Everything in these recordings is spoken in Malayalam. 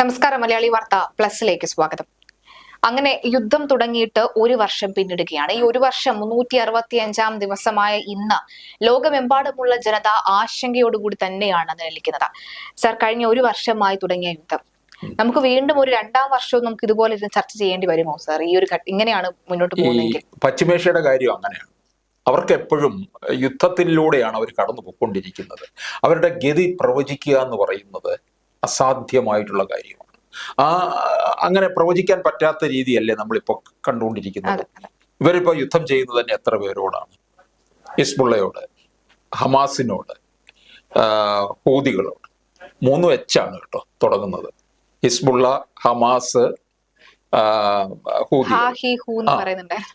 നമസ്കാരം മലയാളി വാർത്ത പ്ലസിലേക്ക് സ്വാഗതം. അങ്ങനെ യുദ്ധം തുടങ്ങിയിട്ട് ഒരു വർഷം പിന്നിടുകയാണ്. ഈ ഒരു വർഷം മുന്നൂറ്റി അറുപത്തി അഞ്ചാം ദിവസമായ ഇന്ന് ലോകമെമ്പാടുമുള്ള ജനത ആശങ്കയോടുകൂടി തന്നെയാണ് നിലനിൽക്കുന്നത്. സർ കഴിഞ്ഞ ഒരു വർഷമായി തുടങ്ങിയ യുദ്ധം. നമുക്ക് വീണ്ടും ഒരു രണ്ടാം വർഷവും നമുക്ക് ഇതുപോലെ ഇരുന്ന് ചർച്ച ചെയ്യേണ്ടി വരുമോ സാർ? ഈ ഒരു ഇങ്ങനെയാണ് മുന്നോട്ട് പോകുന്നത് പോകുന്നതെങ്കിൽ. പശ്ചിമേഷ്യയുടെ കാര്യം അങ്ങനെയാണ്. അവർക്ക് എപ്പോഴും യുദ്ധത്തിലൂടെയാണ് അവർ കടന്നു പോയിക്കൊണ്ടിരിക്കുന്നത് അവരുടെ ഗതി പ്രവചിക്കുക എന്ന് പറയുന്നത് അസാധ്യമായിട്ടുള്ള കാര്യമാണ്. ആ അങ്ങനെ പ്രവചിക്കാൻ പറ്റാത്ത രീതിയല്ലേ നമ്മളിപ്പോ കണ്ടുകൊണ്ടിരിക്കുന്നത്. ഇവരിപ്പോ യുദ്ധം ചെയ്യുന്നത് തന്നെ എത്ര പേരോടാണ്? ഇസ്ബുള്ളയോട് ഹമാസിനോട് ഹൂതികളോട് മൂന്ന് വെച്ചാണ് കേട്ടോ തുടങ്ങുന്നത്. Hezbollah Hamas.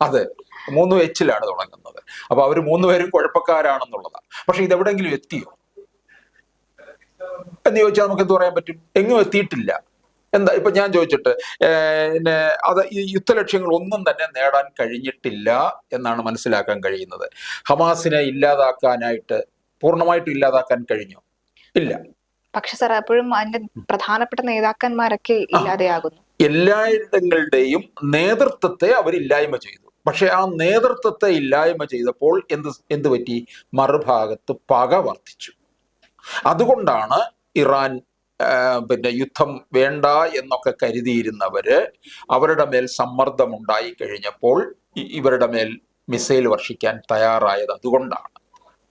അതെ. മൂന്ന് എച്ചിലാണ് തുടങ്ങുന്നത്. അപ്പൊ അവർ മൂന്നുപേരും കുഴപ്പക്കാരാണെന്നുള്ളതാണ്. പക്ഷെ ഇതെവിടെങ്കിലും എത്തിയോ? എന്ന് ചോദിച്ചാൽ നമുക്ക് എന്ത് പറയാൻ പറ്റും? എങ്ങും എത്തിയിട്ടില്ല. എന്താ ഇപ്പൊ ഞാൻ ചോദിച്ചിട്ട് പിന്നെ അത് ഈ യുദ്ധലക്ഷ്യങ്ങൾ ഒന്നും തന്നെ നേടാൻ കഴിഞ്ഞിട്ടില്ല എന്നാണ് മനസ്സിലാക്കാൻ കഴിയുന്നത്. ഹമാസിനെ ഇല്ലാതാക്കാനായിട്ട് പൂർണമായിട്ടും ഇല്ലാതാക്കാൻ കഴിഞ്ഞോ? ഇല്ല. പക്ഷെ സാർ അപ്പോഴും അതിന്റെ പ്രധാനപ്പെട്ട നേതാക്കന്മാരൊക്കെ ഇല്ലാതെയാകുന്നു. എല്ലായിടങ്ങളുടെയും നേതൃത്വത്തെ അവരില്ലായ്മ ചെയ്തു. പക്ഷെ ആ നേതൃത്വത്തെ ഇല്ലായ്മ ചെയ്തപ്പോൾ എന്ത് എന്ത് പറ്റി? മറുഭാഗത്ത് പക വർദ്ധിച്ചു. അതുകൊണ്ടാണ് ഇറാൻ പിന്നെ യുദ്ധം വേണ്ട എന്നൊക്കെ കരുതിയിരുന്നവര് അവരുടെ മേൽ സമ്മർദ്ദം ഉണ്ടായി കഴിഞ്ഞപ്പോൾ ഇവരുടെ മേൽ മിസൈൽ വർഷിക്കാൻ തയ്യാറായത് അതുകൊണ്ടാണ്.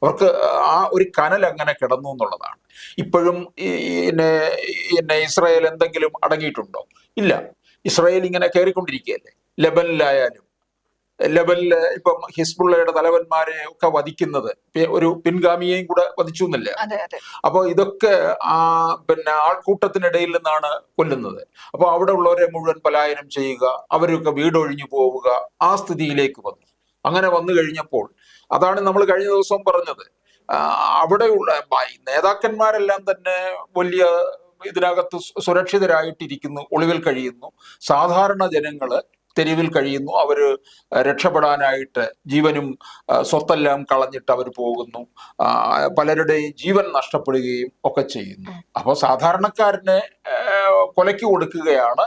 അവർക്ക് ആ ഒരു കനൽ അങ്ങനെ കിടന്നു എന്നുള്ളതാണ്. ഇപ്പോഴും പിന്നെ പിന്നെ ഇസ്രായേൽ എന്തെങ്കിലും അടങ്ങിയിട്ടുണ്ടോ? ഇല്ല. ഇസ്രായേൽ ഇങ്ങനെ കയറിക്കൊണ്ടിരിക്കുകയല്ലേ? ലെബനിലായാലും ലെബനിൽ ഇപ്പം ഹിസ്ബുള്ളയുടെ തലവന്മാരെ ഒക്കെ വധിക്കുന്നത്. ഒരു പിൻഗാമിയെയും കൂടെ വധിച്ചു എന്നല്ലേ? അപ്പോൾ ഇതൊക്കെ ആ പിന്നെ ആൾക്കൂട്ടത്തിനിടയിൽ നിന്നാണ് കൊല്ലുന്നത്. അപ്പോൾ അവിടെ ഉള്ളവരെ മുഴുവൻ പലായനം ചെയ്യുക അവരൊക്കെ വീടൊഴിഞ്ഞു പോവുക ആ സ്ഥിതിയിലേക്ക് വന്നു. അങ്ങനെ വന്നു കഴിഞ്ഞപ്പോൾ അതാണ് നമ്മൾ കഴിഞ്ഞ ദിവസം പറഞ്ഞത്. അവിടെയുള്ള നേതാക്കന്മാരെല്ലാം തന്നെ വലിയ ഇതിനകത്ത് സുരക്ഷിതരായിട്ടിരിക്കുന്നു ഒളിവിൽ കഴിയുന്നു. സാധാരണ ജനങ്ങൾ തെരുവിൽ കഴിയുന്നു. അവർ രക്ഷപ്പെടാനായിട്ട് ജീവനും സ്വത്തെല്ലാം കളഞ്ഞിട്ട് അവർ പോകുന്നു. പലരുടെയും ജീവൻ നഷ്ടപ്പെടുകയും ഒക്കെ ചെയ്യുന്നു. അപ്പോൾ സാധാരണക്കാരനെ കൊലയ്ക്ക് കൊടുക്കുകയാണ്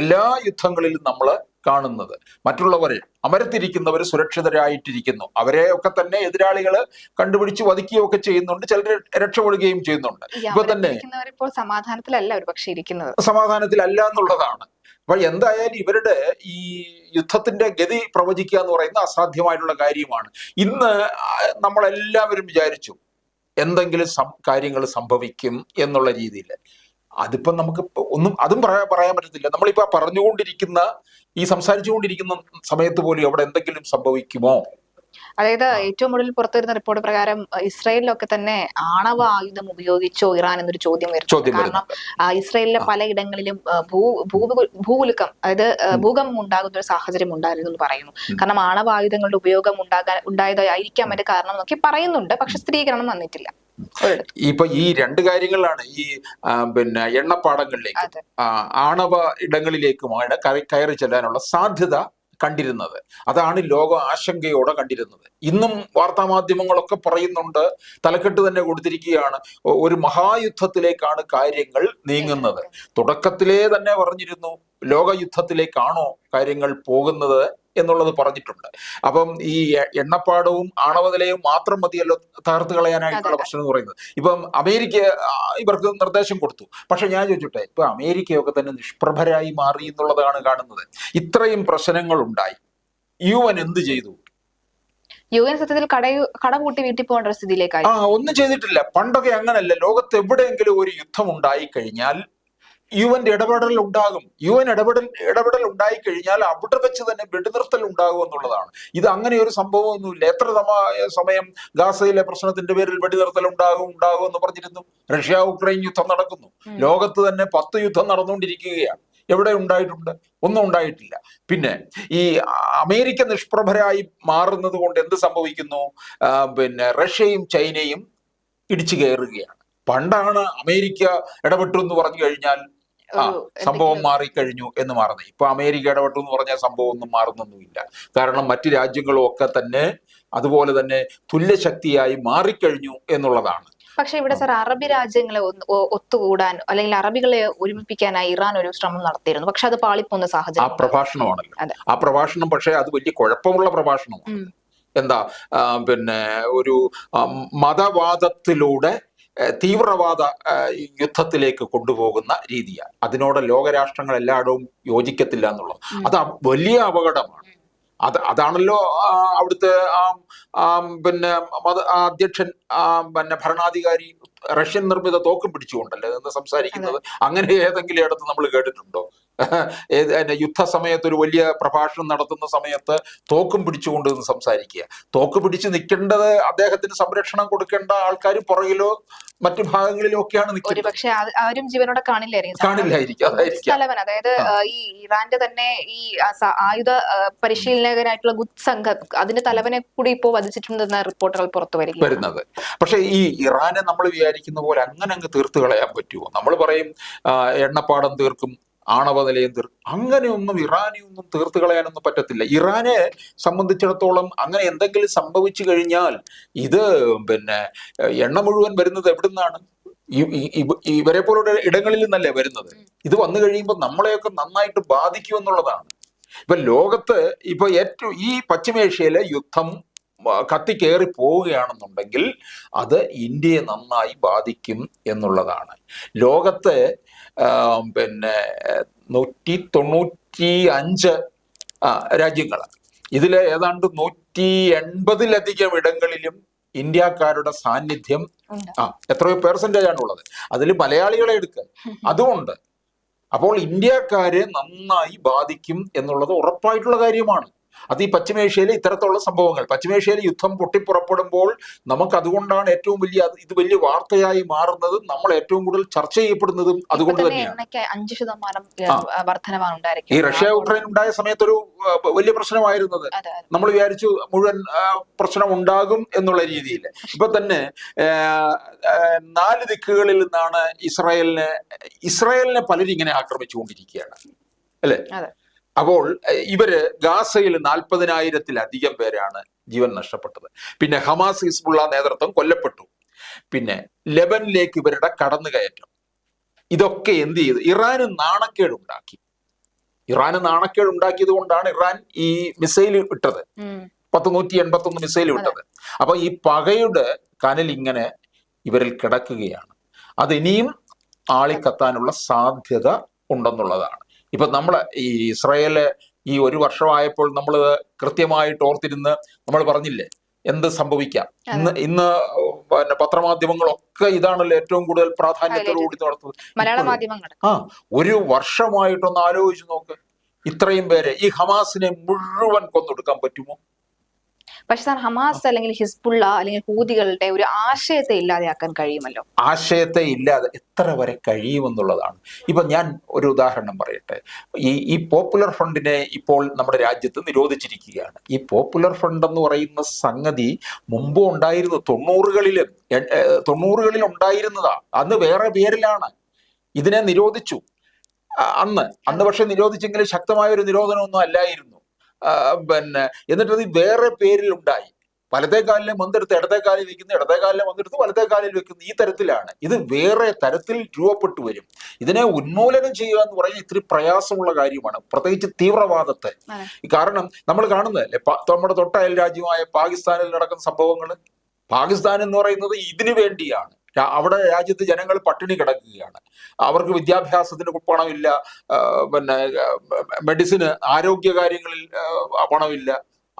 എല്ലാ യുദ്ധങ്ങളിലും നമ്മൾ കാണുന്നത്. മറ്റുള്ളവരെ അമരത്തിരിക്കുന്നവർ സുരക്ഷിതരായിട്ടിരിക്കുന്നു. അവരെ ഒക്കെ തന്നെ എതിരാളികൾ കണ്ടുപിടിച്ച് വധിക്കുകയൊക്കെ ചെയ്യുന്നുണ്ട്. ചിലർ രക്ഷപ്പെടുകയും ചെയ്യുന്നുണ്ട്. ഇപ്പൊ തന്നെ സമാധാനത്തിലല്ല ഒരു പക്ഷേ ഇരിക്കുന്നത്. സമാധാനത്തിലല്ല എന്നുള്ളതാണ്. അപ്പൊ എന്തായാലും ഇവരുടെ ഈ യുദ്ധത്തിന്റെ ഗതി പ്രവചിക്കുക എന്ന് പറയുന്നത് അസാധ്യമായിട്ടുള്ള കാര്യമാണ്. ഇന്ന് നമ്മളെല്ലാവരും വിചാരിച്ചു എന്തെങ്കിലും കാര്യങ്ങൾ സംഭവിക്കും എന്നുള്ള രീതിയിൽ. അതിപ്പം നമുക്ക് ഒന്നും അതും പറയാൻ പറയാൻ പറ്റത്തില്ല. നമ്മളിപ്പോ പറഞ്ഞുകൊണ്ടിരിക്കുന്ന ഈ സംസാരിച്ചുകൊണ്ടിരിക്കുന്ന സമയത്ത് പോലും അവിടെ എന്തെങ്കിലും സംഭവിക്കുമോ? അതായത് ഏറ്റവും കൂടുതൽ പുറത്തുവരുന്ന റിപ്പോർട്ട് പ്രകാരം ഇസ്രയേലിലൊക്കെ തന്നെ ആണവ ആയുധം ഉപയോഗിച്ചോ ഇറാൻ എന്നൊരു ചോദ്യം വരുന്നു കാരണം ഇസ്രയേലിലെ പലയിടങ്ങളിലും ഭൂ ഭൂകുലുക്കം അതായത് ഭൂകമ്പം ഉണ്ടാകുന്ന ഒരു സാഹചര്യം ഉണ്ടായിരുന്നു എന്ന് പറയുന്നു. കാരണം ആണവ ആയുധങ്ങളുടെ ഉപയോഗം ഉണ്ടാകാൻ ഉണ്ടായതായിരിക്കാം അതിന്റെ കാരണം എന്നൊക്കെ പറയുന്നുണ്ട്. പക്ഷെ സ്ഥിരീകരണം വന്നിട്ടില്ല. ഇപ്പൊ ഈ രണ്ട് കാര്യങ്ങളാണ് ഈ പിന്നെ എണ്ണപ്പാടങ്ങളിലേക്ക് ആണവ ഇടങ്ങളിലേക്കുമാണ് കയറി ചെല്ലാനുള്ള സാധ്യത കണ്ടിരുന്നത്. അതാണ് ലോക ആശങ്കയോടെ കണ്ടിരുന്നത്. ഇന്നും വാർത്താ മാധ്യമങ്ങളൊക്കെ പറയുന്നുണ്ട് തലക്കെട്ട് തന്നെ കൊടുത്തിരിക്കുകയാണ് ഒരു മഹായുദ്ധത്തിലേക്കാണ് കാര്യങ്ങൾ നീങ്ങുന്നത്. തുടക്കത്തിലേ തന്നെ പറഞ്ഞിരുന്നു ലോകയുദ്ധത്തിലേക്കാണോ കാര്യങ്ങൾ പോകുന്നത് എന്നുള്ളത് പറഞ്ഞിട്ടുണ്ട്. അപ്പം ഈ എണ്ണപ്പാടവും ആണവ നിലയും മാത്രം മതിയല്ലോ തകർത്ത് കളയാനായിട്ടുള്ള. പ്രശ്നം എന്ന് പറയുന്നത്. ഇപ്പം അമേരിക്ക ഇവർക്ക് നിർദ്ദേശം കൊടുത്തു. പക്ഷെ ഞാൻ ചോദിച്ചോട്ടെ ഇപ്പൊ അമേരിക്കയൊക്കെ തന്നെ നിഷ്പ്രഭരായി മാറി എന്നുള്ളതാണ് കാണുന്നത്. ഇത്രയും പ്രശ്നങ്ങൾ ഉണ്ടായി. യു എൻ എന്ത് ചെയ്തു? യു എൻ സത്യത്തിൽ കടകൂട്ടി വീട്ടിൽ പോകേണ്ട സ്ഥിതിയിലേക്കായി. ആ ഒന്നും ചെയ്തിട്ടില്ല. പണ്ടൊക്കെ അങ്ങനല്ല. ലോകത്ത് എവിടെയെങ്കിലും ഒരു യുദ്ധം ഉണ്ടായി കഴിഞ്ഞാൽ യു എന്റെ ഇടപെടൽ ഉണ്ടാകും യു എൻ ഇടപെടൽ ഇടപെടൽ ഉണ്ടായി കഴിഞ്ഞാൽ അവിടെ വെച്ച് തന്നെ വെടിനിർത്തൽ ഉണ്ടാകും എന്നുള്ളതാണ്. ഇത് അങ്ങനെ ഒരു സംഭവമൊന്നുമില്ല. എത്ര സമ- സമയം ഗാസയിലെ പ്രശ്നത്തിന്റെ പേരിൽ വെടിനിർത്തൽ ഉണ്ടാകും ഉണ്ടാകും എന്ന് പറഞ്ഞിരുന്നു. റഷ്യ ഉക്രൈൻ യുദ്ധം നടക്കുന്നു. ലോകത്ത് തന്നെ പത്ത് യുദ്ധം നടന്നുകൊണ്ടിരിക്കുകയാണ്. എവിടെ ഉണ്ടായിട്ടുണ്ട്? ഒന്നും ഉണ്ടായിട്ടില്ല. പിന്നെ ഈ അമേരിക്ക നിഷ്പ്രഭരായി മാറുന്നത് കൊണ്ട് എന്ത് സംഭവിക്കുന്നു? പിന്നെ റഷ്യയും ചൈനയും ഇടിച്ചു കയറുകയാണ്. പണ്ടാണ് അമേരിക്ക ഇടപെട്ടു എന്ന് പറഞ്ഞു കഴിഞ്ഞാൽ സംഭവം മാറിക്കഴിഞ്ഞു എന്ന് മാറുന്നത് ഇപ്പൊ അമേരിക്ക ഇടപെട്ടു എന്ന് പറഞ്ഞാൽ സംഭവം ഒന്നും മാറുന്നൊന്നുമില്ല. കാരണം മറ്റു രാജ്യങ്ങളും ഒക്കെ തന്നെ അതുപോലെ തന്നെ തുല്യശക്തിയായി മാറിക്കഴിഞ്ഞു എന്നുള്ളതാണ്. പക്ഷെ ഇവിടെ സാർ അറബി രാജ്യങ്ങളെ ഒത്തുകൂടാൻ അല്ലെങ്കിൽ അറബികളെ ഒരുമിപ്പിക്കാനായി ഇറാൻ ഒരു ശ്രമം നടത്തിയിരുന്നു. പക്ഷെ അത് പാളിപ്പോന്ന ആ സാഹചര്യം പ്രഭാഷണമാണല്ലോ. അതെ. ആ പ്രഭാഷണം പക്ഷെ അത് വലിയ കുഴപ്പമുള്ള പ്രഭാഷണമാണ്. എന്താ പിന്നെ ഒരു മതവാദത്തിലൂടെ തീവ്രവാദ യുദ്ധത്തിലേക്ക് കൊണ്ടുപോകുന്ന രീതിയാണ്. അതിനോട് ലോകരാഷ്ട്രങ്ങൾ എല്ലായിടവും യോജിക്കത്തില്ല എന്നുള്ളത്. അത് വലിയ അപകടമാണ്. അത് അതാണല്ലോ അവിടുത്തെ പിന്നെ അധ്യക്ഷൻ പിന്നെ ഭരണാധികാരി റഷ്യൻ നിർമ്മിത തോക്കും പിടിച്ചുകൊണ്ടല്ലേ എന്ന് സംസാരിക്കുന്നത്? അങ്ങനെ ഏതെങ്കിലും ഇടത്ത് നമ്മൾ കേട്ടിട്ടുണ്ടോ? ഏത് സമയത്ത് ഒരു വലിയ പ്രഭാഷണം നടത്തുന്ന സമയത്ത് തോക്കും പിടിച്ചുകൊണ്ട് നിന്ന് സംസാരിക്കുക. തോക്ക് പിടിച്ച് നിൽക്കേണ്ടത് അദ്ദേഹത്തിന് സംരക്ഷണം കൊടുക്കേണ്ട ആൾക്കാർ പുറകിലോ മറ്റു ഭാഗങ്ങളിലോ ഒക്കെയാണ് നിൽക്കുന്നത്. പക്ഷെ ആരും ജീവനോടെ കാണില്ലായിരിക്കും. അതായിരിക്കാം. അതായത് ഈ ഇറാന്റെ തന്നെ ഈ ആയുധ പരിശീലകരായിട്ടുള്ള ഗുഡ് സംഘം അതിന്റെ തലവനെ കൂടി ഇപ്പോൾ വധിച്ചിട്ടുണ്ടെന്ന റിപ്പോർട്ടുകൾ പുറത്തു വരുന്നത്. പക്ഷെ ഈ ഇറാനെ നമ്മൾ വിചാരിക്കുന്ന പോലെ അങ്ങനെ അങ്ങ് തീർത്ത് കളയാൻ പറ്റുമോ നമ്മൾ പറയും എണ്ണപ്പാടം തീർക്കും ആണവ നിലയം തീർക്കും അങ്ങനെയൊന്നും ഇറാനെ ഒന്നും തീർത്ത് കളയാനൊന്നും പറ്റത്തില്ല. ഇറാനെ സംബന്ധിച്ചിടത്തോളം അങ്ങനെ എന്തെങ്കിലും സംഭവിച്ചു കഴിഞ്ഞാൽ ഇത് പിന്നെ എണ്ണ മുഴുവൻ വരുന്നത് എവിടുന്നാണ്? ഇവരെ പോലുള്ള ഇടങ്ങളിൽ നിന്നല്ലേ വരുന്നത്. ഇത് വന്നു കഴിയുമ്പോൾ നമ്മളെയൊക്കെ നന്നായിട്ട് ബാധിക്കുമെന്നുള്ളതാണ്. ഇപ്പൊ ലോകത്ത് ഇപ്പൊ ഏറ്റവും ഈ പശ്ചിമേഷ്യയിലെ യുദ്ധം കത്തിക്കേറി പോവുകയാണെന്നുണ്ടെങ്കിൽ അത് ഇന്ത്യയെ നന്നായി ബാധിക്കും എന്നുള്ളതാണ്. ലോകത്ത് പിന്നെ നൂറ്റി തൊണ്ണൂറ്റി അഞ്ച് രാജ്യങ്ങൾ. ഇതിൽ ഏതാണ്ട് നൂറ്റി എൺപതിലധികം ഇടങ്ങളിലും ഇന്ത്യക്കാരുടെ സാന്നിധ്യം. ആ എത്രയോ ആണ് ഉള്ളത്. അതിൽ മലയാളികളെ എടുക്കുക അതുകൊണ്ട് അപ്പോൾ ഇന്ത്യക്കാരെ നന്നായി ബാധിക്കും എന്നുള്ളത് ഉറപ്പായിട്ടുള്ള കാര്യമാണ്. അത് ഈ പശ്ചിമേഷ്യയിലെ ഇത്തരത്തിലുള്ള സംഭവങ്ങൾ. പശ്ചിമേഷ്യയിലെ യുദ്ധം പൊട്ടിപ്പുറപ്പെടുമ്പോൾ നമുക്ക് അതുകൊണ്ടാണ് ഏറ്റവും വലിയ ഇത് വലിയ വാർത്തയായി മാറുന്നതും നമ്മൾ ഏറ്റവും കൂടുതൽ ചർച്ച ചെയ്യപ്പെടുന്നതും അതുകൊണ്ട് തന്നെയാണ്. ഈ റഷ്യ യുക്രൈൻ ഉണ്ടായ സമയത്തൊരു വലിയ പ്രശ്നമായിരുന്നത്. നമ്മൾ വിചാരിച്ചു മുഴുവൻ പ്രശ്നം ഉണ്ടാകും എന്നുള്ള രീതിയിൽ ഇപ്പൊ തന്നെ നാല് ദിക്കുകളിൽ നിന്നാണ് ഇസ്രായേലിനെ ഇസ്രായേലിനെ പലരും ഇങ്ങനെ ആക്രമിച്ചുകൊണ്ടിരിക്കുകയാണ്. അല്ലേ. അപ്പോൾ ഇവർ ഗാസയിൽ നാൽപ്പതിനായിരത്തിലധികം പേരാണ് ജീവൻ നഷ്ടപ്പെട്ടത്. പിന്നെ ഹമാസ് ഹിസ്ബുള്ള നേതൃത്വം കൊല്ലപ്പെട്ടു. പിന്നെ ലെബനിലേക്ക് ഇവരുടെ കടന്നുകയറ്റം. ഇതൊക്കെ എന്ത് ചെയ്തു? ഇറാന് നാണക്കേടുണ്ടാക്കി. ഇറാന് നാണക്കേട് ഉണ്ടാക്കിയത് കൊണ്ടാണ് ഇറാൻ ഈ മിസൈൽ ഇട്ടത്. പത്ത് നൂറ്റി എൺപത്തി ഒന്ന് മിസൈൽ വിട്ടത് അപ്പൊ ഈ പകയുടെ കനൽ ഇങ്ങനെ ഇവരിൽ കിടക്കുകയാണ്. അത് ഇനിയും ആളിക്കത്താനുള്ള സാധ്യത ഉണ്ടെന്നുള്ളതാണ്. ഇപ്പൊ നമ്മൾ ഈ ഇസ്രായേൽ ഈ ഒരു വർഷമായപ്പോൾ നമ്മൾ കൃത്യമായിട്ട് ഓർത്തിരുന്ന് നമ്മൾ പറഞ്ഞില്ലേ എന്ത് സംഭവിക്കാം? ഇന്ന് ഇന്ന് പിന്നെ പത്രമാധ്യമങ്ങളൊക്കെ ഇതാണല്ലോ ഏറ്റവും കൂടുതൽ പ്രാധാന്യത്തോടുകൂടി നടത്തുന്നത്. മലയാള മാധ്യമങ്ങൾ ആ ഒരു വർഷമായിട്ടൊന്ന് ആലോചിച്ച് നോക്ക്. ഇത്രയും പേരെ ഈ ഹമാസിനെ മുഴുവൻ കൊന്നൊടുക്കാൻ പറ്റുമോ? പക്ഷെ സാർ ഹമാസ് അല്ലെങ്കിൽ ഹിസ്ബുള്ള അല്ലെങ്കിൽ ഹൂതികളുടെ ഒരു ആശയത്തെ ഇല്ലാതെയാക്കാൻ കഴിയുമല്ലോ? ആശയത്തെ ഇല്ലാതെ എത്ര വരെ കഴിയുമെന്നുള്ളതാണ്. ഇപ്പൊ ഞാൻ ഒരു ഉദാഹരണം പറയട്ടെ. ഈ ഈ പോപ്പുലർ ഫ്രണ്ടിനെ ഇപ്പോൾ നമ്മുടെ രാജ്യത്ത് നിരോധിച്ചിരിക്കുകയാണ്. ഈ പോപ്പുലർ ഫ്രണ്ട് എന്ന് പറയുന്ന സംഗതി മുമ്പ് ഉണ്ടായിരുന്നു തൊണ്ണൂറുകളിൽ തൊണ്ണൂറുകളിൽ ഉണ്ടായിരുന്നതാ. അന്ന് വേറെ പേരിലാണ്. ഇതിനെ നിരോധിച്ചു. അന്ന്. അന്ന് പക്ഷെ നിരോധിച്ചെങ്കിലും ശക്തമായ ഒരു നിരോധനമൊന്നും അല്ലായിരുന്നു. പിന്നെ എന്നിട്ടത് വേറെ പേരിൽ ഉണ്ടായി. വലത്തെ കാലിലെ മന്തെടുത്ത് ഇടത്തെ കാലിൽ വെക്കുന്നു ഇടത്തെ കാലിലെ മന്തെടുത്ത് വലത്തെ കാലിൽ വെക്കുന്നു. ഈ തരത്തിലാണ്. ഇത് വേറെ തരത്തിൽ രൂപപ്പെട്ടു വരും. ഇതിനെ ഉന്മൂലനം ചെയ്യുക എന്ന് പറയുന്നത് ഇത്തിരി പ്രയാസമുള്ള കാര്യമാണ്. പ്രത്യേകിച്ച് തീവ്രവാദത്തെ. കാരണം നമ്മൾ കാണുന്നതല്ലേ? നമ്മുടെ തൊട്ടയൽ രാജ്യമായ പാകിസ്ഥാനിൽ നടക്കുന്ന സംഭവങ്ങൾ പാകിസ്ഥാൻ എന്ന് പറയുന്നത് ഇതിനു വേണ്ടിയാണ്. അവിടെ രാജ്യത്ത് ജനങ്ങൾ പട്ടിണി കിടക്കുകയാണ്. അവർക്ക് വിദ്യാഭ്യാസത്തിന് പണമില്ല പിന്നെ മെഡിസിന് ആരോഗ്യ കാര്യങ്ങളിൽ പണമില്ല.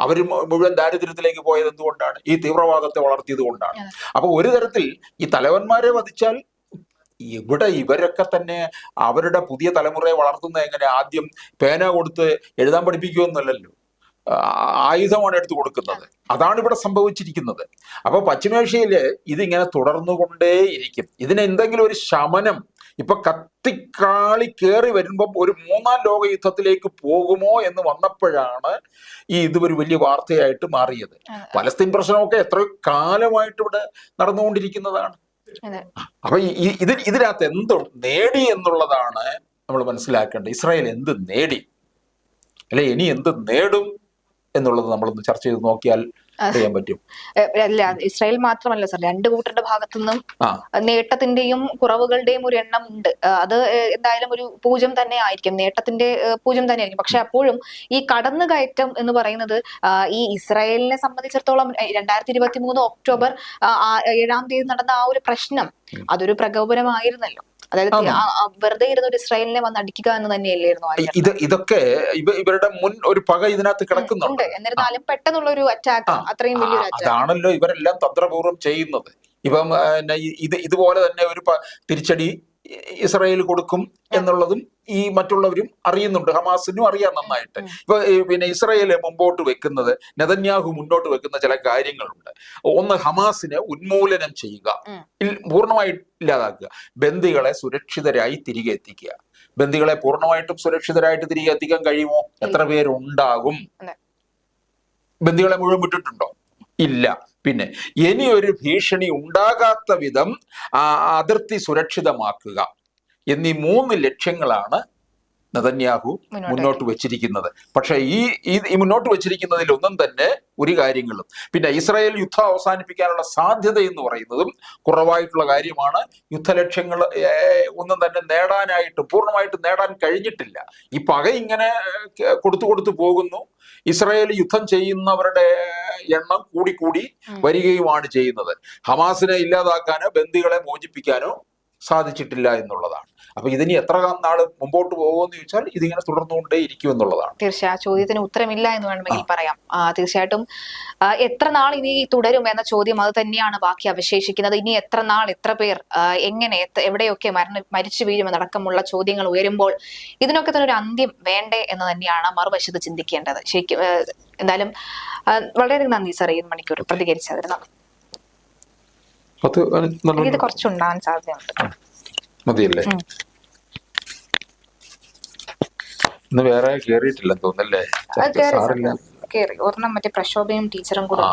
അവർ മുഴുവൻ ദാരിദ്ര്യത്തിലേക്ക് പോയത് എന്തുകൊണ്ടാണ്? ഈ തീവ്രവാദത്തെ വളർത്തിയത് കൊണ്ടാണ്. അപ്പൊ ഒരു തരത്തിൽ ഈ തലവന്മാരെ വധിച്ചാൽ ഇവിടെ ഇവരൊക്കെ തന്നെ അവരുടെ പുതിയ തലമുറയെ വളർത്തുന്ന എങ്ങനെ? ആദ്യം പേന കൊടുത്ത് എഴുതാൻ പഠിപ്പിക്കുമെന്നല്ലല്ലോ ആയുധമാണ് എടുത്തു കൊടുക്കുന്നത്. അതാണ് ഇവിടെ സംഭവിച്ചിരിക്കുന്നത്. അപ്പൊ പശ്ചിമേഷ്യയിൽ ഇതിങ്ങനെ തുടർന്നുകൊണ്ടേയിരിക്കും ഇതിന് എന്തെങ്കിലും ഒരു ശമനം ഇപ്പൊ കത്തിക്കാളി കയറി വരുമ്പം ഒരു മൂന്നാം ലോക യുദ്ധത്തിലേക്ക് പോകുമോ എന്ന് വന്നപ്പോഴാണ് ഈ ഇത് ഒരു വലിയ വാർത്തയായിട്ട് മാറിയത്. പലസ്തീൻ പ്രശ്നമൊക്കെ എത്രയോ കാലമായിട്ട് ഇവിടെ നടന്നുകൊണ്ടിരിക്കുന്നതാണ്. അപ്പൊ ഈ- ഈ- ഇത് ഇതിനകത്ത് എന്ത് നേടി എന്നുള്ളതാണ് നമ്മൾ മനസ്സിലാക്കേണ്ടത്. ഇസ്രായേൽ എന്ത് നേടി? അല്ലെ ഇനി എന്ത് നേടും? എന്നുള്ളത് നമ്മളൊന്ന് ചർച്ച ചെയ്ത് നോക്കിയാൽ ചെയ്യാൻ പറ്റും. അല്ല ഇസ്രായേൽ മാത്രമല്ല സർ രണ്ട് കൂട്ടരുടെ ഭാഗത്തു നിന്നും നേട്ടത്തിന്റെയും കുറവുകളുടെയും ഒരു എണ്ണം ഉണ്ട്. അത് എന്തായാലും ഒരു പൂജ്യം തന്നെ ആയിരിക്കും. നേട്ടത്തിന്റെ പൂജം പൂജ്യം തന്നെ ആയിരിക്കും. പക്ഷെ അപ്പോഴും ഈ കടന്നുകയറ്റം എന്ന് പറയുന്നത് ഈ ഇസ്രായേലിനെ സംബന്ധിച്ചിടത്തോളം രണ്ടായിരത്തി ഇരുപത്തി മൂന്ന് ഒക്ടോബർ ഏഴാം തീയതി നടന്ന ആ ഒരു പ്രശ്നം അതൊരു പ്രകോപനമായിരുന്നല്ലോ. അതായത് വെറുതെ ഇരുന്ന ഒരു ഇസ്രായേലിനെ വന്ന് അടിക്കുക എന്ന് തന്നെയല്ലായിരുന്നു ഇത് ഇതൊക്കെ ഇവരുടെ മുൻ ഒരു പക ഇതിനകത്ത് കിടക്കുന്നുണ്ട്. എന്നിരുന്നാലും പെട്ടെന്നുള്ള ഒരു അറ്റാക്ക് അത്രയും വലിയൊരു അതാണല്ലോ ഇവരെല്ലാം തന്ത്രപൂർവം ചെയ്യുന്നത്. ഇപ്പം ഇത് ഇതുപോലെ തന്നെ ഒരു തിരിച്ചടി ഇസ്രായേൽ കൊടുക്കും എന്നുള്ളതും ഈ മറ്റുള്ളവരും അറിയുന്നുണ്ട്. ഹമാസിനും അറിയാം നന്നായിട്ട്. ഇപ്പൊ പിന്നെ ഇസ്രായേൽ മുമ്പോട്ട് വെക്കുന്നത് നെതന്യാഹു മുന്നോട്ട് വെക്കുന്ന ചില കാര്യങ്ങളുണ്ട്. ഒന്ന് ഹമാസിനെ ഉന്മൂലനം ചെയ്യുക. പൂർണമായി ഇല്ലാതാക്കുക. ബന്ദികളെ സുരക്ഷിതരായി തിരികെ എത്തിക്കുക. ബന്ദികളെ പൂർണമായിട്ടും സുരക്ഷിതരായിട്ട് തിരികെ എത്തിക്കാൻ കഴിയുമോ? എത്ര പേരുണ്ടാകും. ബന്ദികളെ മുഴുവൻ വിട്ടിട്ടുണ്ടോ? ഇല്ല. പിന്നെ ഇനി ഒരു ഭീഷണി ഉണ്ടാകാത്ത വിധം ആ അതിർത്തി സുരക്ഷിതമാക്കുക. എന്നീ മൂന്ന് ലക്ഷ്യങ്ങളാണ് നെതന്യാഹു മുന്നോട്ട് വെച്ചിരിക്കുന്നത്. പക്ഷേ ഈ ഈ- മുന്നോട്ട് വെച്ചിരിക്കുന്നതിൽ ഒന്നും തന്നെ ഒരു കാര്യങ്ങളും. പിന്നെ ഇസ്രായേൽ യുദ്ധം അവസാനിപ്പിക്കാനുള്ള സാധ്യത എന്ന് പറയുന്നതും കുറവായിട്ടുള്ള കാര്യമാണ്. യുദ്ധലക്ഷ്യങ്ങൾ ഒന്നും തന്നെ നേടാനായിട്ട് പൂർണമായിട്ട് നേടാൻ കഴിഞ്ഞിട്ടില്ല. ഈ പക ഇങ്ങനെ കൊടുത്തു കൊടുത്തു പോകുന്നു. ഇസ്രായേൽ യുദ്ധം ചെയ്യുന്നവരുടെ എണ്ണം കൂടിക്കൂടി. വരികയുമാണ് ചെയ്യുന്നത്. ഹമാസിനെ ഇല്ലാതാക്കാനോ ബന്ദികളെ മോചിപ്പിക്കാനോ സാധിച്ചിട്ടില്ല എന്നുള്ളതാണ്. അപ്പൊ ഇതിനി എത്ര നാൾ മുമ്പോട്ട് പോകുമെന്ന് ചോദിച്ചാൽ ഇതിങ്ങനെ തുടർന്നുകൊണ്ടേ ഇരിക്കും എന്നുള്ളതാണ്. തീർച്ചയായും ആ ചോദ്യത്തിന് ഉത്തരമില്ല എന്ന് വേണമെങ്കിൽ പറയാം. തീർച്ചയായിട്ടും എത്ര നാൾ ഇനി തുടരും എന്ന ചോദ്യം അത് തന്നെയാണ് ബാക്കി അവശേഷിക്കുന്നത്. ഇനി എത്ര നാൾ എത്ര പേർ എങ്ങനെ എവിടെയൊക്കെ മരണ മരിച്ചു വീഴുമെന്നടക്കമുള്ള ചോദ്യങ്ങൾ ഉയരുമ്പോൾ ഇതിനൊക്കെ തന്നെ ഒരു അന്ത്യം വേണ്ടേ എന്ന് തന്നെയാണ് മറുവശത്ത് ചിന്തിക്കേണ്ടത്. ശരിക്കും എന്തായാലും വളരെയധികം നന്ദി സാർ ഈ മണിക്കൂർ പ്രതികരിച്ചതിന്. നന്ദി. ഇത് കുറച്ചുണ്ടാകാൻ സാധ്യതയുണ്ട്. മതിയല്ലേ? ഇന്ന് വേറെ കേറിയിട്ടില്ലെന്ന് തോന്നല്ലേ കേറി ഒരെണ്ണം മറ്റേ പ്രക്ഷോഭയും ടീച്ചറും കൂടെ